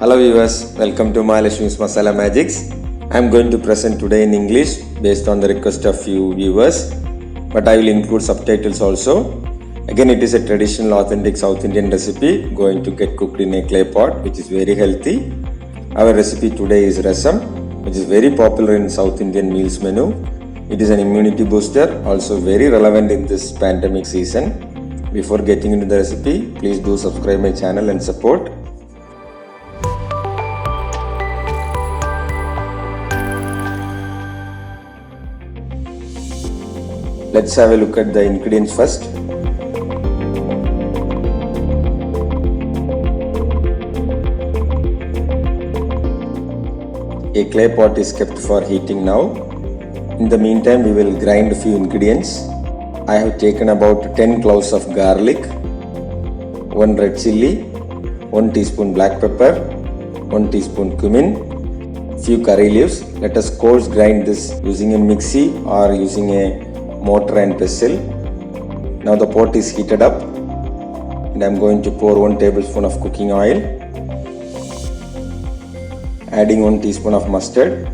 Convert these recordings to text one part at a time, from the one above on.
Hello viewers, welcome to Mahalakshmi's Masala Magics. I am going to present today in English based on the request of few viewers, but I will include subtitles also. Again, it is a traditional authentic South Indian recipe going to get cooked in a clay pot which is very healthy. Our recipe today is rasam which is very popular in South Indian meals menu. It is an immunity booster, also very relevant in this pandemic season. Before getting into the recipe, please do subscribe my channel and support. Let's have a look at the ingredients first. A clay pot is kept for heating now. In the meantime, we will grind a few ingredients. I have taken about 10 cloves of garlic, 1 red chilli, 1 teaspoon black pepper, 1 teaspoon cumin, few curry leaves. Let us coarse grind this using a mixie or using a mortar and pestle. Now the pot is heated up and I am going to pour 1 tablespoon of cooking oil, adding 1 teaspoon of mustard.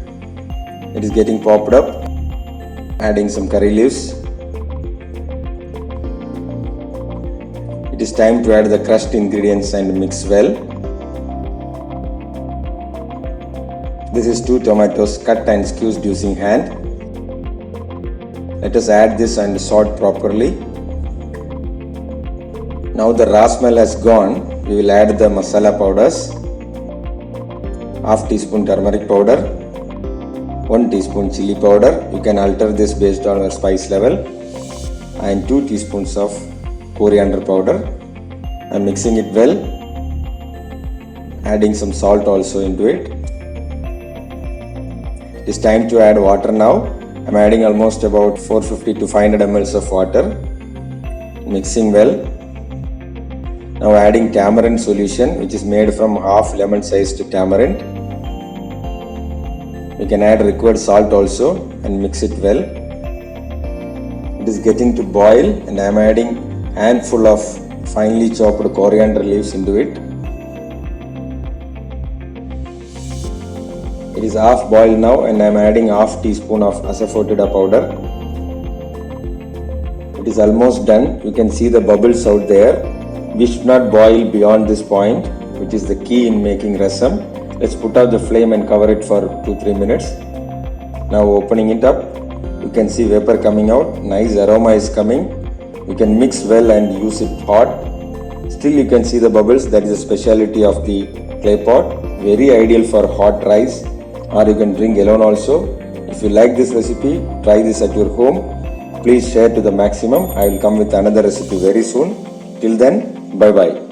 It is getting popped up, adding some curry leaves. It is time to add the crushed ingredients and mix well. This is 2 tomatoes cut and squeezed using hand. Let us add this and salt properly. Now the raw smell has gone, we will add the masala powders. Half teaspoon turmeric powder, 1 teaspoon chili powder. You can alter this based on your spice level. And 2 teaspoons of coriander powder. I am mixing it well. Adding some salt also into it. It is time to add water now. I am adding almost about 450 to 500 ml of water. Mixing well. Now adding tamarind solution which is made from half lemon sized tamarind. We can add required salt also and mix it well. It is getting to boil and I am adding handful of finely chopped coriander leaves into it. It is half boiled now and I am adding half teaspoon of asafoetida powder. It is almost done. You can see the bubbles out there. We should not boil beyond this point which is the key in making rasam. Let's put out the flame and cover it for 2-3 minutes. Now opening it up, you can see vapor coming out. Nice aroma is coming. You can mix well and use it hot. Still you can see the bubbles. That is the speciality of the clay pot. Very ideal for hot rice or you can drink alone also. If you like this recipe, try this at your home. Please share to the maximum. I will come with another recipe very soon. Till then, bye bye.